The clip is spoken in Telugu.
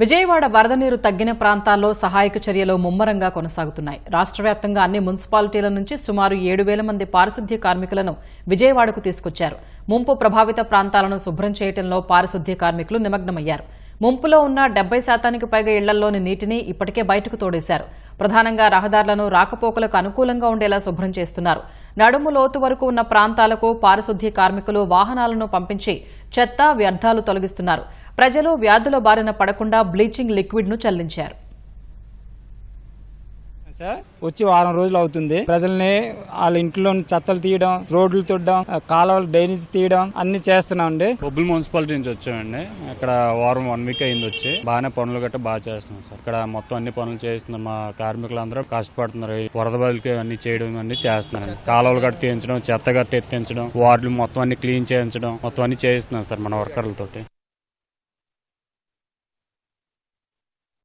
విజయవాడ వరద నీరు తగ్గిన ప్రాంతాల్లో సహాయక చర్యలు ముమ్మరంగా కొనసాగుతున్నాయి. రాష్ట్ర వ్యాప్తంగా అన్ని మున్సిపాలిటీల నుంచి సుమారు ఏడు వేల మంది పారిశుద్ధ్య కార్మికులను విజయవాడకు తీసుకొచ్చారు. ముంపు ప్రభావిత ప్రాంతాలను శుభ్రం చేయడంలో పారిశుద్ధ్య కార్మికులు నిమగ్నమయ్యారు. ముంపులో ఉన్న డెబ్బై శాతానికి పైగా ఇళ్ళలోని నీటిని ఇప్పటికే బయటకు తోడేశారు. ప్రధానంగా రహదారులను రాకపోకలకు అనుకూలంగా ఉండేలా శుభ్రం చేస్తున్నారు. నడుము లోతు వరకు ఉన్న ప్రాంతాలకు పారిశుద్ధ్య కార్మికులు వాహనాలను పంపించి చెత్త వ్యర్థాలు తొలగిస్తున్నారు. ప్రజలు వ్యాధుల బారిన పడకుండా బ్లీచింగ్ లిక్విడ్ను చెల్లించారు చల్లించారు. సార్. వచ్చి వారం రోజులు అవుతుంది. ప్రజల్ని వాళ్ళ ఇంట్లో చెత్తలు తీయడం రోడ్లు తుడడం కాలువలు డ్రైనేజ్ తీయడం అన్ని చేస్తున్నాం అండి. బొబ్బుల్ మున్సిపాలిటీ నుంచి వచ్చామండి. ఇక్కడ వారం వన్ వీక్ అయింది వచ్చి. బాగానే పనులు గట్రా బాగా చేస్తున్నాం సార్. ఇక్కడ మొత్తం అన్ని పనులు చేస్తున్నారు మా కార్మికులందరూ కష్టపడుతున్నారు. వరద బదులకి అన్ని చేయడం అన్ని చేస్తున్నారు కాలువలు గట్ట తీయించడం చెత్త గట్ట ఎత్తించడం వార్డులు మొత్తం అన్ని క్లీన్ చేయించడం మొత్తం అన్ని చేయిస్తున్నాం సార్ మన వర్కర్లతోటి.